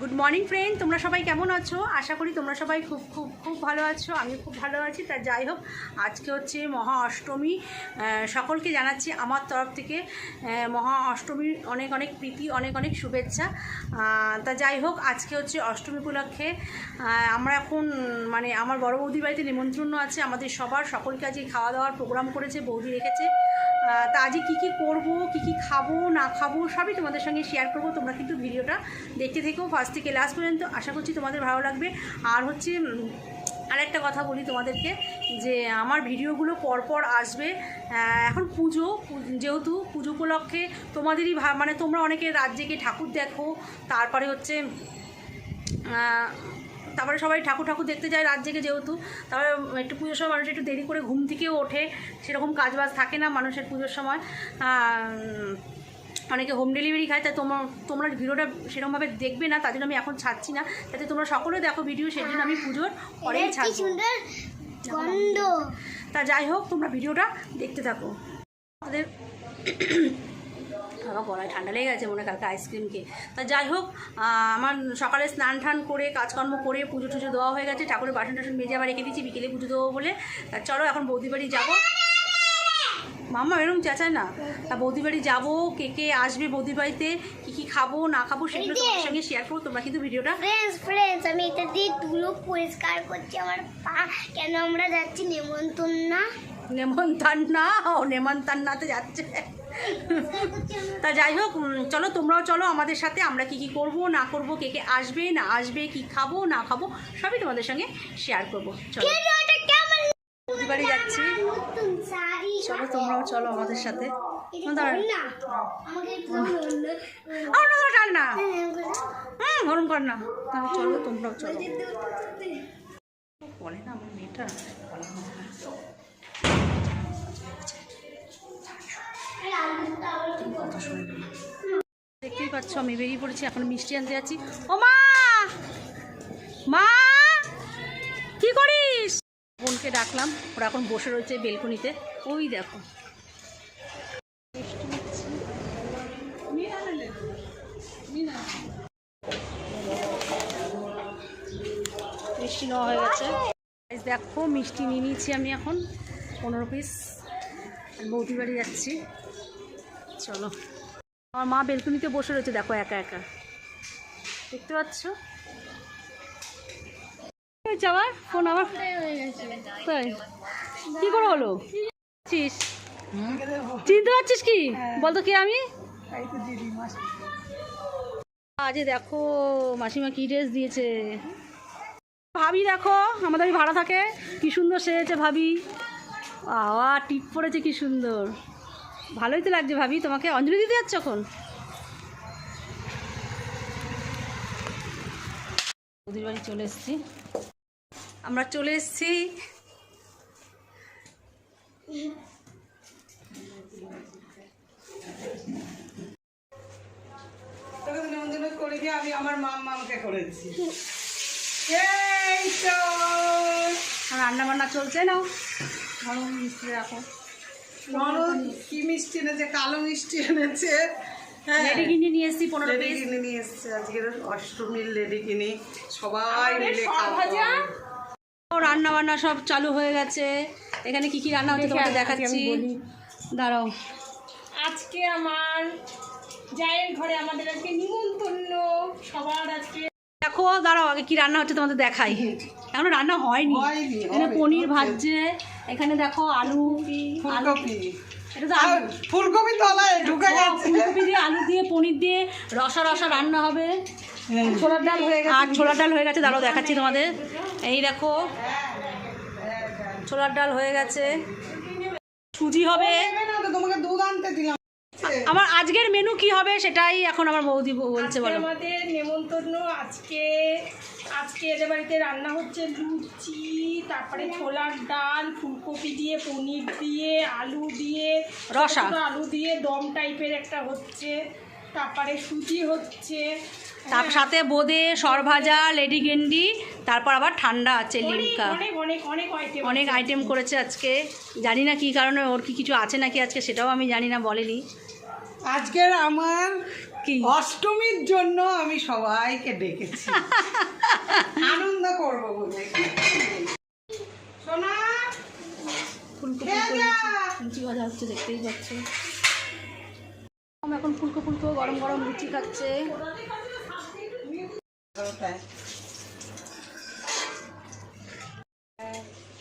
Good morning friend তোমরা সবাই কেমন আছো? আশা করি তোমরা সবাই খুব খুব খুব ভালো আছো। আমি খুব ভালো আছি। তা যাই হোক, আজকে হচ্ছে মহা অষ্টমী। সকলকে জানাচ্ছি আমার তরফ থেকে মহা অষ্টমীর অনেক অনেক প্রীতি, অনেক অনেক শুভেচ্ছা। তা যাই হোক, আজকে হচ্ছে অষ্টমী উপলক্ষে আমরা এখন মানে আমার বড় বৌদির বাড়িতে নিমন্ত্রণ আছে। আমাদের সবার, সকলকে আজকে খাওয়া দাওয়ার প্রোগ্রাম করেছে, বৌদি রেখেছে। তা আজকে কী কী করব, কী কী খাব, না খাব, সবই তোমাদের সঙ্গে শেয়ার করব। তোমরা কিন্তু ভিডিওটা দেখতে থেকেও ফার্স্ট থেকে লাস্ট পর্যন্ত। আশা করছি তোমাদের ভালো লাগবে। আর হচ্ছে আরেকটা কথা বলি তোমাদেরকে, যে আমার ভিডিওগুলো পরপর আসবে। এখন পুজো যেহেতু পুজো উপলক্ষে তোমাদেরই মানে তোমরা অনেকে রাজ্যে ঠাকুর দেখো, তারপরে হচ্ছে তারপরে সবাই ঠাকুর ঠাকুর দেখতে যায় রাত জেগে যেহেতু। তারপরে একটু পুজোর সময় মানুষ একটু দেরি করে ঘুম থেকেও ওঠে সেরকম কাজবাজ থাকে না মানুষের পুজোর সময়। অনেকে হোম ডেলিভারি খায় তাই তোমার তোমরা ভিডিওটা সেরকমভাবে দেখবে না তার জন্য আমি এখন ছাড়ছি না। যাতে তোমরা সকলে দেখো ভিডিও সেই জন্য আমি পুজোর পরেই গন্ধ। তা যাই হোক তোমরা ভিডিওটা দেখতে থাকো। আমাদের আমার গলায় ঠান্ডা লেগে গেছে মনে কালকে আইসক্রিম খেয়ে। তা যাই হোক আমার সকালে স্নান টান করে কাজকর্ম করে পুজো টুজো দেওয়া হয়ে গেছে ঠাকুরের বাসন টাসন মেজে আবার রেখে দিচ্ছি বিকেলে পুজো দেবো বলে। তা চলো এখন বৌদি বাড়ি যাব। মাম্মা এরকম চেঁচায় না। তা বৌদি বাড়ি যাব কে কে আসবে বৌদি বাড়িতে কী কী খাব না খাব সেগুলো তোমার সঙ্গে শেয়ার করব তোমরা কিন্তু ভিডিওটা ফ্রেন্ডস ফ্রেন্ডস আমি এটা দিয়ে তুলো পরিষ্কার করছি আমার পা। কেন আমরা যাচ্ছি নেমন্তন্ন না? নেমন্তান্না ও নেমন্তান্নাতে যাচ্ছে। তা যাই হোক চলো তোমরাও চলো আমাদের সাথে আমরা কি কি করব না করব কে কে আসবে না আসবে কি খাব না খাব সবই তোমাদের সঙ্গে শেয়ার করব। চলো। বাড়ি যাচ্ছি। চলো তোমরাও চলো আমাদের সাথে। না হ্যাঁ, হুম গরম কর না। তাহলে চলো তোমরাও চলো। বলে না আমার মেয়েটা? দেখতেই পাচ্ছ আমি বেরিয়ে পড়েছি, এখন মিষ্টি আনতে যাচ্ছি। ও মা! মা! কি করিস? বোনকে ডাকলাম, ওরা এখন বসে রয়েছে বেলকনিতে। ওই দেখো। মিষ্টি নেওয়া হয়ে গেছে। দেখো, মিষ্টি নিয়ে নিয়েছি আমি এখন। পনেরো পিস বৌদি বাড়ি যাচ্ছি। চলো। আমার মা বেলকুনিতে বসে রয়েছে, দেখো একা একা। দেখতে পাচ্ছ? আবার ফোন আবার তাই। কি করে হলো? চিনতে পারছিস কি? বলতো কি আমি? আজে দেখো, মাসিমা কি ড্রেস দিয়েছে? ভাবি দেখো আমাদের ভাড়া থাকে। কি সুন্দর সেজেছে ভাবি। আওয়া টিপ পড়েছে কি সুন্দর। ভালোই তো লাগছে ভাবি তোমাকে অঞ্জলি দিতে যাচ্ছ এখন? ওদের বাড়ি চলে এসেছি। আমরা চলে এসেছি। করিনি আমি আমার মাম মামকে করেছি। এই তো। আর রান্না বান্না চলছে না ভালো মিস্ত্রি রাখো। কি মিষ্টি এনেছে কালো মিষ্টি এনেছে। হ্যাঁ। লেডি কিনে নিয়ে এসেছি পনেরো পিস। নিয়ে এসছে অষ্টমীর সবাই মিলে রান্না বান্না সব চালু হয়ে গেছে। এখানে কি কি রান্না হচ্ছে তোমাকে দেখাচ্ছি। দাঁড়াও। আজকে আমার জায়ের ঘরে আমাদের আজকে নিমন্ত্রণ। সবার আজকে দেখো দাঁড়াও আগে কি রান্না হচ্ছে তোমাদের দেখাই। এখনও রান্না হয়নি। হয়নি, এখানে পনির ভাজছে। এখানে দেখো আলু ফুলকপি। এটা তো আলু ফুলকপি তলায় ঢুকে গেছে। ফুলকপি দিয়ে আলু দিয়ে পনির দিয়ে রসা রসা রান্না হবে। হ্যাঁ। ছোলার ডাল হয়ে গেছে। আর ছোলার ডাল হয়ে গেছে দাঁড়াও দেখাচ্ছি তোমাদের। এই দেখো ছোলার ডাল হয়ে গেছে। সুজি হবে। তোমাকে দুধ আনতে দিলাম। আমার আজকের মেনু কি হবে সেটাই এখন আমার বৌদি বলছে বলো। আমাদের নেমন্তন্ন আজকে আজকে এদের বাড়িতে রান্না হচ্ছে লুচি তারপরে ছোলার ডাল ফুলকপি দিয়ে পনির দিয়ে আলু দিয়ে রসা। আলু দিয়ে দম টাইপের একটা হচ্ছে তারপরে সুজি হচ্ছে তার সাথে বোঁদে সরভাজা লেডি গেন্ডি তারপর আবার ঠান্ডা আছে লিমকা অনেক অনেক অনেক আইটেম অনেক আইটেম করেছে আজকে। জানি না কি কারণে ওর কি কিছু আছে নাকি আজকে সেটাও আমি জানি না বলেনি। আজকের আমার কি? অষ্টমীর জন্য আমি সবাইকে ডেকেছি। আনন্দ করব বলে। সোনা লুচি ভাজা হচ্ছে দেখতেই পাচ্ছ। এখন ফুলকো ফুলকো গরম গরম লুচি খাচ্ছে।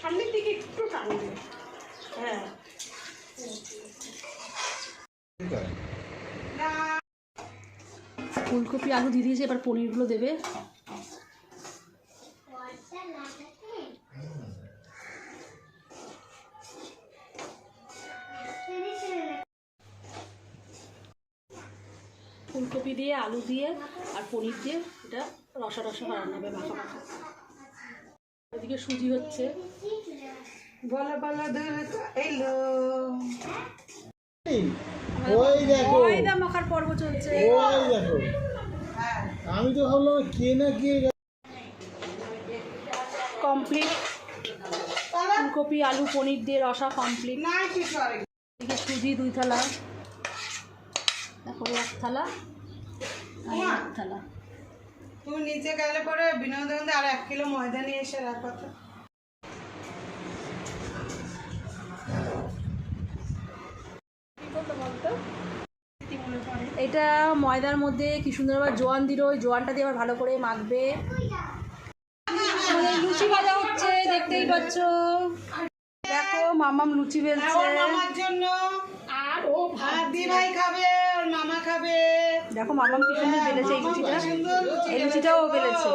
সামনের দিকে একটু টানবে হ্যাঁ। ফুলকপি আলু দিয়ে দিয়েছে এবার পনিরগুলো দেবে। ফুলকপি দিয়ে আলু দিয়ে আর পনির দিয়ে এটা রসা রসা বানানো হবে মাখা মাখা। ওদিকে সুজি হচ্ছে। বলো বলো এলো। ওই দেখো। ময়দা মাখার পর্ব চলছে। ওই দেখো। আমি তো ভাবলাম কে না কে কমপ্লিট ফুলকপি আলু পনির দিয়ে রসা কমপ্লিট না কিছু আর এদিকে সুজি দুই থালা। দেখো এক থালা এক থালা। তুমি নিচে গেলে পরে বিনোদন আর এক কিলো ময়দা নিয়ে এসে রাখো তো। এটা ময়দার মধ্যে কি সুন্দরভাবে জোয়ান দিল ওই জোয়ানটা দিয়ে আবার ভালো করে মাখবে। আমাদের লুচি ভাজা হচ্ছে দেখতেই পাচ্ছ। দেখো মামাম লুচি হ্যাঁ, বেলছে। মামার জন্য। আর ও আর দি ভাই খাবে ওর মামা খাবে। দেখো মামাম কি সুন্দর বেলেছে এই লুচিটা। এই লুচিটাও বেলেছে।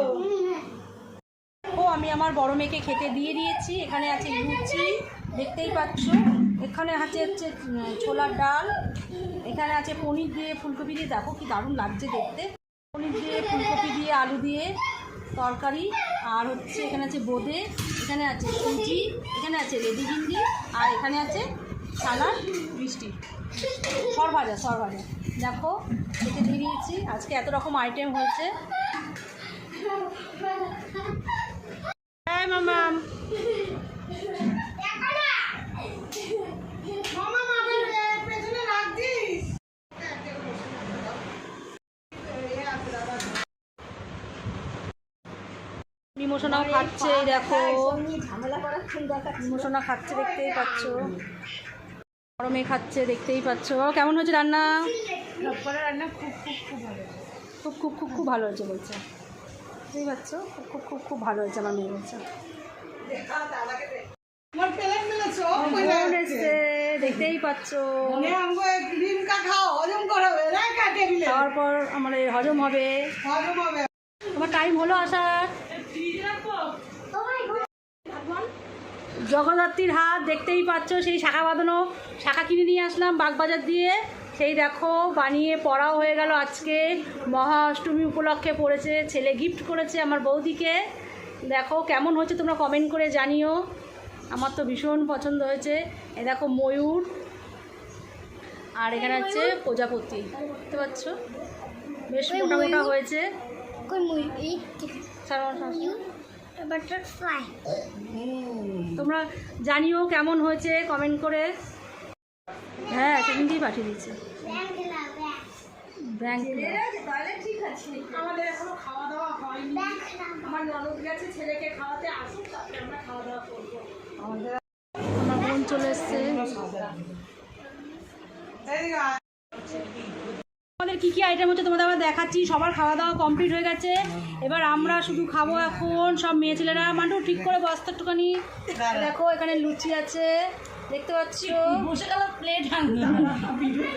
ও আমি আমার বড় মেয়েকে খেতে দিয়ে দিয়েছি। এখানে আছে লুচি দেখতেই পাচ্ছ। এখানে আছে হচ্ছে ছোলার ডাল, এখানে আছে পনির দিয়ে ফুলকপি দিয়ে, দেখো কি দারুণ লাগছে দেখতে। পনির দিয়ে ফুলকপি দিয়ে, আলু দিয়ে তরকারি, আর হচ্ছে এখানে আছে বোঁদে, এখানে আছে সুজি, এখানে আছে রেডি ভিন্ডি, আর এখানে আছে সালাড মিষ্টি। সর ভাজা সর ভাজা দেখো, খেতে দিয়ে দিয়েছি। আজকে এত রকম আইটেম হয়েছে। হ্যাঁ মামাম মামা মামার পেছনে রাখছিস বিমোশনাও খাচ্ছে এই দেখো। বিমোশনা খাচ্ছে দেখতেই পাচ্ছ। গরমে খাচ্ছে দেখতেই পাচ্ছ। কেমন হয়েছে রান্না? রান্না খুব খুব খুব ভালো খুব খুব খুব খুব ভালো হয়েছে বলছে। বুঝতেই পারছ খুব খুব খুব খুব ভালো হয়েছে আমার মেয়ে বলছে। দেখতেই পাচ্ছ। মনে আমাকে ক্রিম কা খাও হজম করাবে রাখা টেবিলে। খাওয়ার পর আমার এই হজম হবে। হজম হবে। তোমার টাইম হলো আসার। জগদ্ধাত্রীর হাত দেখতেই পাচ্ছ সেই শাখা বাঁধানো শাখা কিনে নিয়ে আসলাম বাগবাজার দিয়ে। সেই দেখো বানিয়ে পড়াও হয়ে গেল আজকে। মহা অষ্টমী উপলক্ষে পড়েছে ছেলে গিফট করেছে আমার বৌদিকে। দেখো কেমন হচ্ছে তোমরা কমেন্ট করে জানিও। আমার তো ভীষণ পছন্দ হয়েছে। এ দেখো ময়ূর। আর এখানে হচ্ছে প্রজাপতি। দেখতে পাচ্ছ? বেশ মোটা মোটা হয়েছে। বাটারফ্লাই তোমরা জানিও কেমন হয়েছে কমেন্ট করে। হ্যাঁ পাঠিয়ে ব্যাংক আমাদের এখনও খাওয়া দাওয়া হয়নি আমার ননদ গেছে ছেলেকে খাওয়াতে আসুক তারপরে আমরা খাওয়া দাওয়া করব আমার বোন চলে এসছে। আমাদের কী কী আইটেম হচ্ছে তোমাদের আবার দেখাচ্ছি। সবার খাওয়া দাওয়া কমপ্লিট হয়ে গেছে। এবার আমরা শুধু খাব এখন সব মেয়ে ছেলেরা। মান্টু ঠিক করে বস্তা একটুখানি। দেখো এখানে লুচি আছে। দেখতে পাচ্ছ? বসে গেল প্লেট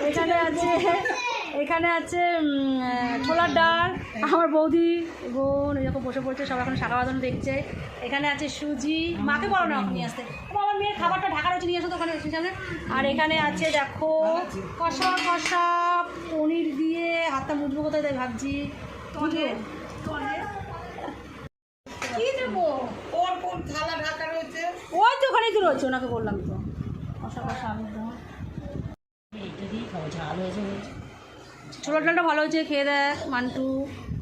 এখানে আছে এখানে আছে ছোলার ডাল। আমার বৌদি বোন এরকম বসে পড়ছে সব এখন শাখা বাঁধানো দেখছে। এখানে আছে সুজি। মাকে বলো না নিয়ে আসতে। আমার মেয়ের খাবারটা ঢাকা রয়েছে নিয়ে আসো তো ওখানে। আর এখানে আছে দেখো কষা কষা। পনির দিয়ে হাতটা মুজবো কোথায় তাই ভাবছি। কি দেবো? ওর কোন থালা ঢাকা রয়েছে? ওই তো ওখানেই তো রয়েছে ওনাকে বললাম তো। কষা কষা আলু দাও ছোলার ডালটা ভালো হয়েছে খেয়ে দেখ মান্টু।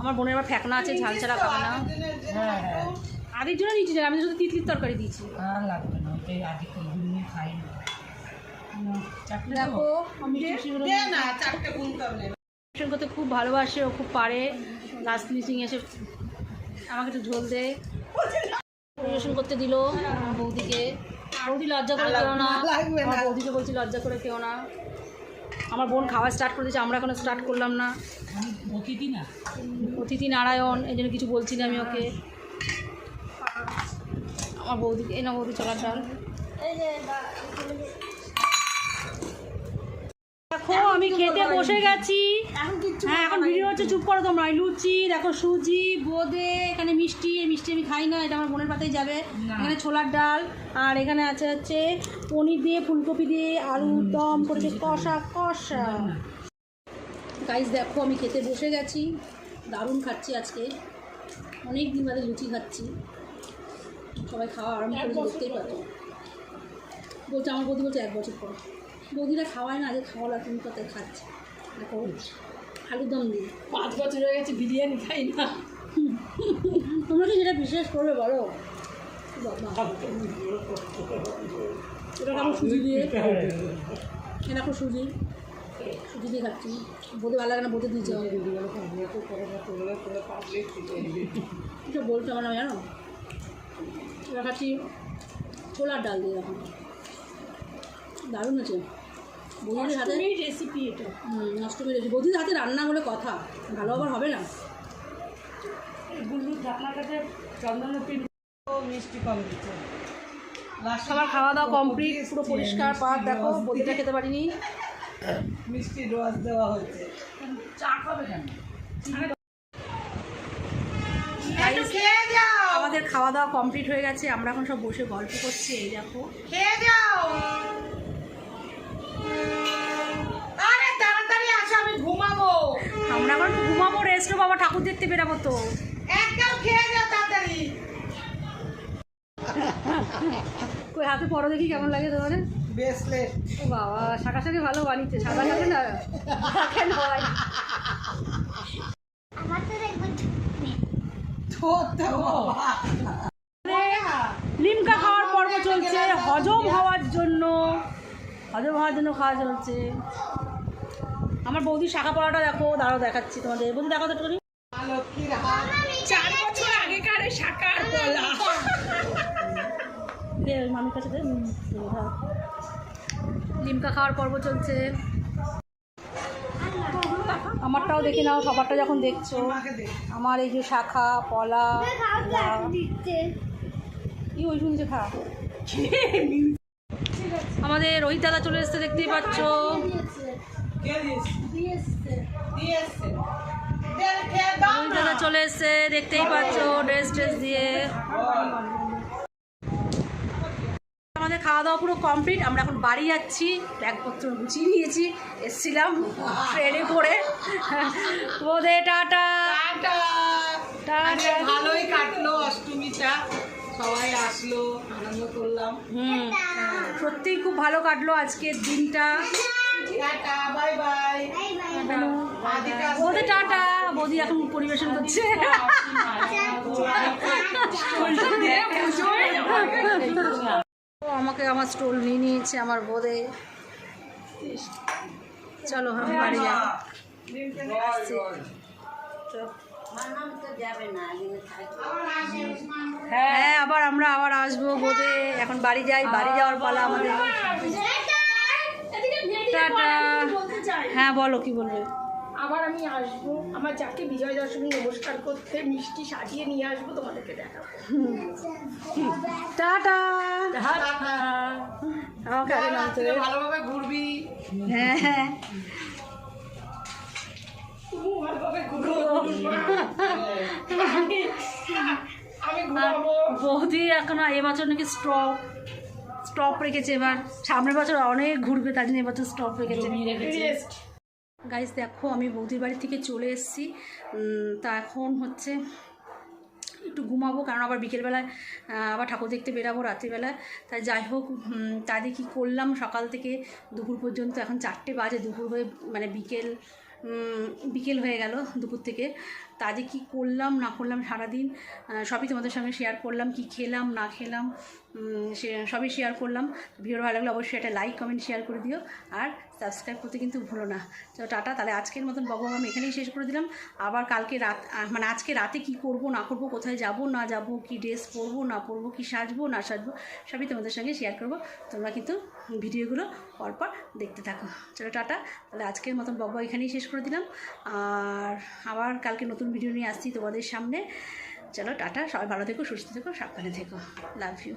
আমার বোনের আবার ফ্যাকনা আছে ঝাল ছাড়া খাবে না। হ্যাঁ আদির জন্য নিচে আমি শুধু তিতলির তরকারি দিয়েছি। আর লাগবে না ওটাই আগে করে খাই না দেখো করতে খুব ভালোবাসে ও খুব পারে। লাস্ট ফিনিশিং এসে আমাকে একটু ঝোল দে। পরিবেশন করতে দিল আমার বৌদিকে। বৌদি লজ্জা করে কেউ না? আমার বৌদিকে বলছি লজ্জা করে কেউ না। আমার বোন খাওয়া স্টার্ট করে দিয়েছে আমরা এখনও স্টার্ট করলাম না। অতিথি না? অতিথি নারায়ণ এই জন্য কিছু বলছি না আমি ওকে। আমার বৌদিকে এই না বৌদি চলার ডাল দেখো আমি খেতে বসে গেছি। হ্যাঁ এখন ভিডিও হচ্ছে চুপ করো তোমরা। লুচি দেখো সুজি বোঁদে এখানে মিষ্টি এই মিষ্টি আমি খাই না এটা আমার বোনের পাতেই যাবে। এখানে ছোলার ডাল আর এখানে আছে হচ্ছে পনির দিয়ে ফুলকপি দিয়ে আলুর দম করেছে কষা কষা। গাইস দেখো আমি খেতে বসে গেছি। দারুণ খাচ্ছি আজকে। অনেক দিন বাদে লুচি খাচ্ছি। সবাই খাওয়া আরম্ভ করে দেখতেই পাচ্ছ। বলছে আমার বৌদি বলছে এক বছর পর। বৌদিরা খাওয়ায় না যে খাওয়ালা তুমি কোথায় খাচ্ছে। দেখো আলুর দম দিয়ে। পাঁচ বছর হয়ে গেছে বিরিয়ানি খাই না। তোমরা কি যেটা বিশেষ করবে বলো? এটা কেমন সুজি দিয়ে। দেখো সুজি। সুজি দিয়ে খাচ্ছি। বোধে ভালো লাগে না বোধে দিয়েছে এটা বলতে আমার না জানো? এটা খাচ্ছি ছোলার ডাল দিয়ে এখন। দারুণ আছে বৌদির হাতে রেসিপি এটা। হুম, নষ্ট হয়ে গেছে বৌদির হাতে রান্না বলে কথা ভালো আবার হবে না। গুল্লুর ঢাকনার কাছে চন্দনের পিন মিষ্টি কম দিচ্ছে। আমার খাওয়া দাওয়া কমপ্লিট পুরো পরিষ্কার পাক দেখো বদিটা খেতে পারিনি। মিষ্টি রস দেওয়া হচ্ছে চা খাবে কেন? আমাদের খাওয়া দাওয়া কমপ্লিট হয়ে গেছে আমরা এখন সব বসে গল্প করছি এই দেখো। খেয়ে যাও আরে তাড়াতাড়ি আসো আমি ঘুমাবো আমরা এখন ঘুমাবো রেস্ট বাবা ঠাকুর দেখতে বেরাবো তো। একদম খেয়ে যাও তাড়াতাড়ি। কই হাতে পরো দেখি কেমন লাগে তোমার ব্রেসলেট ও বাবা শাখা শাখি ভালো বানিয়েছে সাদা সাথে না? কেন হয় আমার তো লিমকা খাওয়ার পর্ব চলছে হজম হওয়ার জন্য। হজম হওয়ার জন্য খাওয়া চলছে। আমার বৌদি শাখা পড়াটা দেখো, দাঁড়াও দেখাচ্ছি তোমাদের। বৌদি দেখো তো চার বছর আগেকার। লিমকা খাওয়ার পর্ব চলছে। আমারটাও দেখি নাও, সবারটা যখন দেখছ। আমার এই যে শাখা পলা। কি ওই শুনছে, খা। আমাদের রোহিত দাদা চলে এসছে, দেখতেই পাচ্ছ। দাদা চলে এসছে দেখতেই পাচ্ছ ড্রেস ট্রেস দিয়ে। আমাদের খাওয়া দাওয়া পুরো কমপ্লিট আমরা এখন বাড়ি যাচ্ছি। ব্যাগপত্র গুছিয়ে নিয়েছি এসছিলাম ট্রেনে করে। বোধে টাটা। ভালোই কাটলো অষ্টমীটা। সবাই আসলো আনন্দ করলাম। হুম। সত্যিই খুব ভালো কাটলো আজকের দিনটা। টাটা বৌদি টাটা। বৌদি এখন পরিবেশন করছে। আমাকে আমার স্টোল নিয়ে নিয়েছে আমার বোধে চলো আমি বাড়ি যাই। হ্যাঁ আবার আমরা আবার আসব বোধে এখন বাড়ি যাই, বাড়ি যাওয়ার পালা আমাদের। টাটা। হ্যাঁ বলো কি বলবে? আবার আমি আসব। আমার যাকে বিজয় দশমী নমস্কার করতে মিষ্টি সাজিয়ে নিয়ে আসব তোমাদেরকে দেখাবো। টাটা। আমাকে আগে নামতে ভালোভাবে ঘুরবি। হ্যাঁ হ্যাঁ। বৌদি এখন এবছর নাকি স্টপ স্টপ রেখেছে এবার। সামনের বছর অনেক ঘুরবে তার জন্য এবছর স্টপ রেখেছে। গাইজ দেখো আমি বৌদির বাড়ি থেকে চলে এসেছি। তা এখন হচ্ছে একটু ঘুমাবো কারণ আবার বিকেলবেলায় আবার ঠাকুর দেখতে বেরাবো রাত্রিবেলায়। তাই যাই হোক তাদের কী করলাম সকাল থেকে দুপুর পর্যন্ত এখন চারটে বাজে দুপুর হয়ে মানে বিকেল বিকেল হয়ে গেল দুপুর থেকে। তা আজকে কী করলাম, না করলাম সারাদিন সবই তোমাদের সঙ্গে শেয়ার করলাম, কি খেলাম, না খেলাম সবই শেয়ার করলাম। ভিডিও ভালো লাগলে অবশ্যই একটা লাইক কমেন্ট শেয়ার করে দিও। আর সাবস্ক্রাইব করতে কিন্তু ভুলো না। চলো টাটা, তাহলে আজকের মতন বকবক আমি এখানেই শেষ করে দিলাম। আবার কালকে রাত মানে আজকে রাতে কি করব, না করব, কোথায় যাব, না যাব, কি ড্রেস পরবো, না পরবো, কি সাজবো, না সাজবো, সবই তোমাদের সঙ্গে শেয়ার করব। তোমরা কিন্তু ভিডিওগুলো পরপর দেখতে থাকো। চলো টাটা, তাহলে আজকের মতন বকবক এখানেই শেষ করে দিলাম। আর আবার কালকে নতুন ভিডিও নিয়ে আসছি তোমাদের সামনে। চলো, টাটা, সবাই ভালো থেকো, সুস্থ থেকো, সাবধানে থেকো। Love you